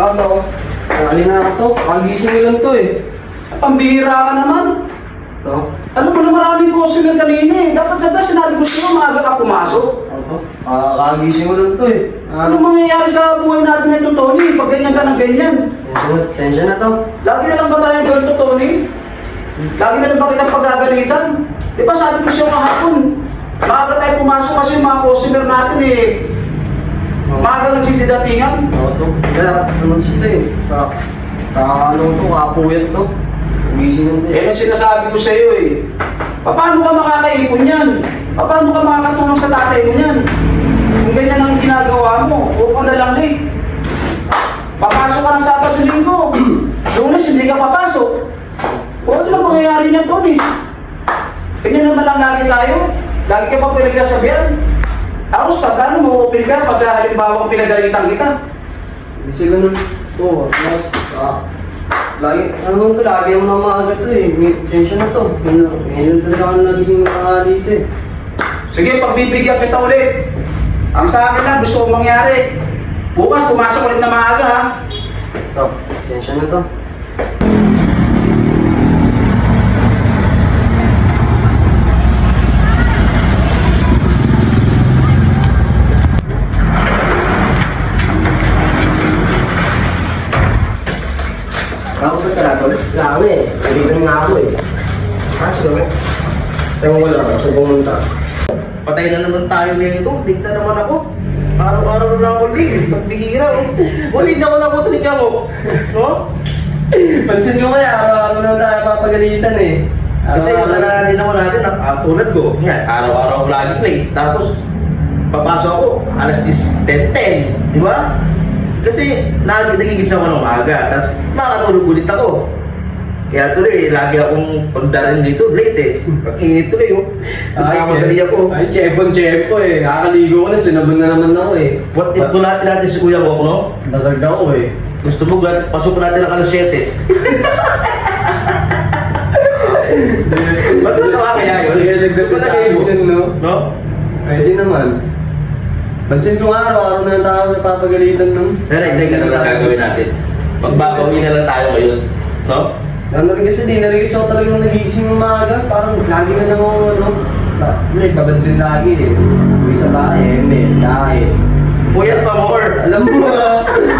kanina ka to. Kagising lang to eh. Pambihira ka naman. No? Ano ko na maraming customer kanina eh. Dapat sa best sinabi ko sa'yo, maaga ka pumasok. Ano to? Ah, kagising mo lang to eh. Ano Ano? mangyayari sa buhay natin ito, Tony? Pag ganyan ka ng ganyan. Sensya na to. Lagi na lang ba tayo ganito, Tony? Lagi na lang ba kita pagagalitan? Di ba sabi ko sa'yo kahapon, maaga tayo pumasok kasi yung mga customer natin eh, maaga nagsisidatingan. Ano to? Kaya naman sila eh. Ka, ka ano to, kapuyat to. To Eh, eh. ang sinasabi ko sa'yo eh, paano ka makakaipon yan? Paano ka makakatulong sa tatay mo yan? Kung ganyan ang ginagawa mo, ka na lang eh. Papasok ka ng Sabado Linggo. Lunes, hindi ka papasok. Huwag lang mangyayari niyan, Tony. Ganyan naman lang lagi tayo. Lagi ka pa pinagsasabihan. Tapos, pagkano mo open ka pag halimbawa pinagalitan kita? Kasi ganun to. Mas, ah, lagi, ano to, lagi ako na maaga to eh. May sensya na to. Ngayon, ngayon talaga ako nagising na nga dito eh. Sige, pagbibigyan kita ulit. Ang sa akin lang, gusto kong mangyari. Bukas, pumasok ulit na maaga ha. To, sensya na to. Ako ba talaga? Lalo eh. Nandito na nga ako eh. Kaso naman. Ewan ko lang ako sa pumunta. Patay na naman tayo nito. Dito naman ako. Araw-araw na ako late. Pagbihira. oh. Wali na ako na po tulig ako. No? Pansin ko kaya, araw-araw na tayo papagalitan eh. Kasi kasalanan din naman natin. ah, tulad ko. Yan, araw-araw lagi late. Tapos, papasok ako. Alas 10, 10. Di ba? Kasi nag nagigising ako ng aga. Tapos, makakatulog ulit ako. Kaya tuloy, lagi akong pagdating dito, late eh. Ang init tuloy, oh. Nagkamadali ako. Ay, chepon, chepo eh. Nakakaligo ko na, sinabon na naman ako eh. What if bulati natin si Kuya Bok, no? Basag ako eh. Gusto mo, pasok natin ang alas 7. Ba't natawa kaya yun? Ko sa kaibigan, no? No? Pwede naman. Pansin ko nga, araw-araw na tayo napapagalitan ng... Pero hindi, ganun ang gagawin natin. Magbabawi na lang tayo ngayon. No? Ano rin kasi, di na rin ako talagang nagising ng maaga. Parang lagi na lang ako, ano, na, may babad din lagi eh. Uwi sa bahay, eh, may dahil. Puyat pa more. Alam mo, ah,